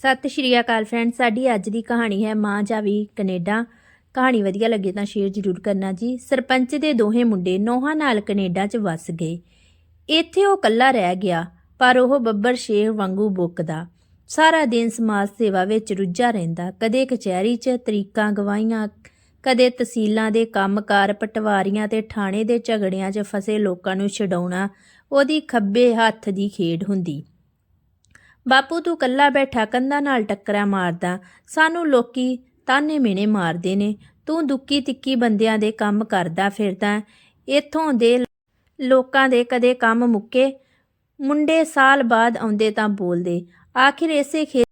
ਸਤਿ ਸ਼੍ਰੀ ਅਕਾਲ ਫਰੈਂਡ ਸਾਡੀ ਅੱਜ ਦੀ ਕਹਾਣੀ ਹੈ ਮਾਂ ਜਾਵੀ ਕੈਨੇਡਾ। ਕਹਾਣੀ ਵਧੀਆ ਲੱਗੇ ਤਾਂ ਸ਼ੇਅਰ ਜ਼ਰੂਰ ਕਰਨਾ ਜੀ। ਸਰਪੰਚ ਦੇ ਦੋਹੇ ਮੁੰਡੇ ਨੋਹਾਂ ਨਾਲ ਕੈਨੇਡਾ 'ਚ ਵਸ ਗਏ। ਇੱਥੇ ਉਹ ਇਕੱਲਾ ਰਹਿ ਗਿਆ, ਪਰ ਉਹ ਬੱਬਰ ਸ਼ੇਰ ਵਾਂਗੂ ਬੁੱਕਦਾ। ਸਾਰਾ ਦਿਨ ਸਮਾਜ ਸੇਵਾ ਵਿੱਚ ਰੁੱਝਾ ਰਹਿੰਦਾ। ਕਦੇ ਕਚਹਿਰੀ 'ਚ ਤਰੀਕਾਂ ਗਵਾਹੀਆਂ, ਕਦੇ ਤਹਿਸੀਲਾਂ ਦੇ ਕੰਮਕਾਰ ਪਟਵਾਰੀਆਂ ਤੇ ਥਾਣੇ ਦੇ ਝਗੜਿਆਂ 'ਚ ਫਸੇ ਲੋਕਾਂ ਨੂੰ ਛਡਾਉਣਾ, ਉਹਦੀ ਖੱਬੇ ਹੱਥ ਦੀ ਖੇਡ ਹੁੰਦੀ। ਬਾਪੂ ਤੂੰ ਕੱਲਾ ਬੈਠਾ ਕੰਧਾਂ ਨਾਲ ਟੱਕਰਾਂ ਮਾਰਦਾ। ਸਾਨੂੰ ਲੋਕੀ ਤਾਨੇ ਮਿਹਣੇ ਮਾਰਦੇ ਨੇ। ਤੂੰ ਦੁੱਕੀ ਤਿੱਕੀ ਬੰਦਿਆਂ ਦੇ ਕੰਮ ਕਰਦਾ ਫਿਰਦਾ। ਇੱਥੋਂ ਦੇ ਲੋਕਾਂ ਦੇ ਕਦੇ ਕੰਮ ਮੁੱਕੇ। ਮੁੰਡੇ ਸਾਲ ਬਾਅਦ ਆਉਂਦੇ ਤਾਂ ਬੋਲਦੇ। ਆਖਿਰ ਇਸੇ ਖੇ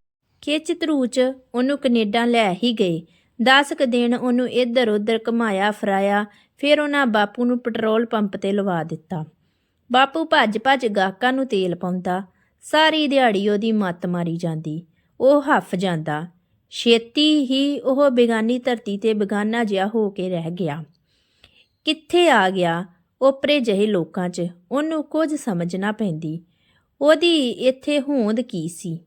ਖਿੱਚ ਧਰੂ 'ਚ ਉਹਨੂੰ ਕੈਨੇਡਾ ਲੈ ਹੀ ਗਏ। 10 ਕੁ ਦਿਨ ਉਹਨੂੰ ਇੱਧਰ ਉੱਧਰ ਘੁਮਾਇਆ ਫਰਾਇਆ। ਫਿਰ ਉਹਨਾਂ ਬਾਪੂ ਨੂੰ ਪੈਟਰੋਲ ਪੰਪ ਤੇ ਲਵਾ ਦਿੱਤਾ। ਬਾਪੂ ਭੱਜ ਭੱਜ ਗਾਹਕਾਂ ਨੂੰ ਤੇਲ ਪਾਉਂਦਾ। ਸਾਰੀ ਦਿਹਾੜੀ ਉਹਦੀ ਮੱਤ ਮਾਰੀ ਜਾਂਦੀ, ਉਹ ਹੱਫ ਜਾਂਦਾ। ਛੇਤੀ ਹੀ ਉਹ ਬੇਗਾਨੀ ਧਰਤੀ ਤੇ ਬੇਗਾਨਾ ਜਿਹਾ ਹੋ ਕੇ ਰਹਿ ਗਿਆ। ਕਿੱਥੇ ਆ ਗਿਆ ਓਪਰੇ ਜਿਹੇ ਲੋਕਾਂ 'ਚ? ਉਹਨੂੰ ਕੁਝ ਸਮਝ ਨਾ ਪੈਂਦੀ। ਉਹਦੀ ਇੱਥੇ ਹੋਂਦ ਕੀ ਸੀ?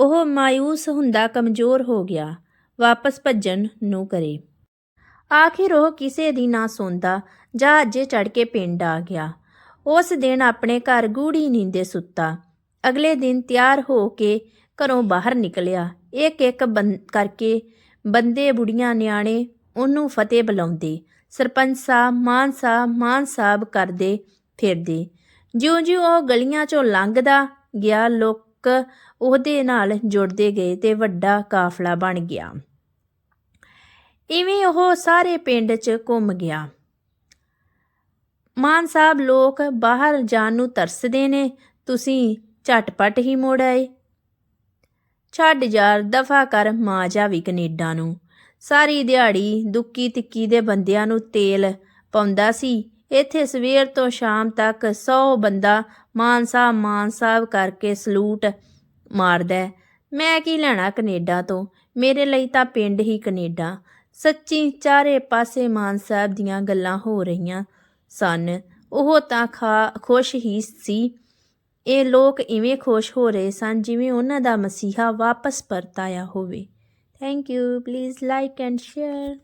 ਉਹ ਮਾਇੂਸ ਹੁੰਦਾ ਕਮਜ਼ੋਰ ਹੋ ਗਿਆ, ਵਾਪਸ ਭੱਜਣ ਨੂੰ ਕਰੇ। ਆਖਿਰ ਉਹ ਕਿਸੇ ਦੀ ਨਾ ਸੁਣਦਾ ਜਾਂ ਅੱਜੇ ਚੜ ਕੇ ਪਿੰਡ ਆ ਗਿਆ। ਉਸ ਦਿਨ ਆਪਣੇ ਘਰ ਗੂੜੀ ਨੀਂਦੇ ਸੁੱਤਾ। ਅਗਲੇ ਦਿਨ ਤਿਆਰ ਹੋ ਕੇ ਘਰੋਂ ਬਾਹਰ ਨਿਕਲਿਆ। ਇੱਕ ਇੱਕ ਬੰ- ਕਰਕੇ ਬੰਦੇ ਬੁੜੀਆਂ ਨਿਆਣੇ ਉਹਨੂੰ ਫਤਿਹ ਬੁਲਾਉਂਦੇ। ਸਰਪੰਚ ਸਾਹਿਬ, ਮਾਨ ਸਾਹਿਬ ਮਾਨ ਸਾਹਿਬ ਕਰਦੇ ਫਿਰਦੇ। ਜਿਉਂ-ਜਿਉਂ ਉਹ ਗਲੀਆਂ 'ਚੋਂ ਲੰਘਦਾ ਗਿਆ, ਲੋਕ ਉਹਦੇ ਨਾਲ ਜੁੜਦੇ ਗਏ ਤੇ ਵੱਡਾ ਕਾਫਲਾ ਬਣ ਗਿਆ। ਇਵੇਂ ਉਹ ਸਾਰੇ ਪਿੰਡ 'ਚ ਘੁੰਮ ਗਿਆ। ਮਾਨ ਸਾਹਿਬ ਲੋਕ ਬਾਹਰ ਜਾਣ ਨੂੰ ਤਰਸਦੇ ਨੇ, ਤੁਸੀਂ ਝਟਪਟ ਹੀ ਮੁੜ ਆਏ। ਛੱਡ ਯਾਰ, ਦਫਾ ਕਰ ਮਾਂ ਜਾਵੀ ਕੈਨੇਡਾ ਨੂੰ। ਸਾਰੀ ਦਿਹਾੜੀ ਦੁੱਕੀ ਤਿੱਕੀ ਦੇ ਬੰਦਿਆਂ ਨੂੰ ਤੇਲ ਪਾਉਂਦਾ ਸੀ। ਇੱਥੇ ਸਵੇਰ ਤੋਂ ਸ਼ਾਮ ਤੱਕ 100 ਬੰਦਾ ਮਾਨ ਸਾਹਿਬ ਮਾਨ ਸਾਹਿਬ ਕਰਕੇ ਸਲੂਟ ਮਾਰਦਾ ਮੈਂ ਕੀ ਲੈਣਾ ਕੈਨੇਡਾ ਤੋਂ? ਮੇਰੇ ਲਈ ਤਾਂ ਪਿੰਡ ਹੀ ਕੈਨੇਡਾ। ਸੱਚੀ ਚਾਰੇ ਪਾਸੇ ਮਾਨ ਸਾਹਿਬ ਦੀਆਂ ਗੱਲਾਂ ਹੋ ਰਹੀਆਂ। ਸਨ। ਉਹ ਤਾਂ ਖਾ, ਖੁਸ਼ ਹੀ ਸੀ। ਇਹ ਲੋਕ ਇਵੇਂ ਖੁਸ਼ ਹੋ ਰਹੇ ਸਨ ਜਿਵੇਂ ਉਹਨਾਂ ਦਾ ਮਸੀਹਾ ਵਾਪਸ ਪਰਤ ਆਇਆ ਹੋਵੇ। Thank you please like and share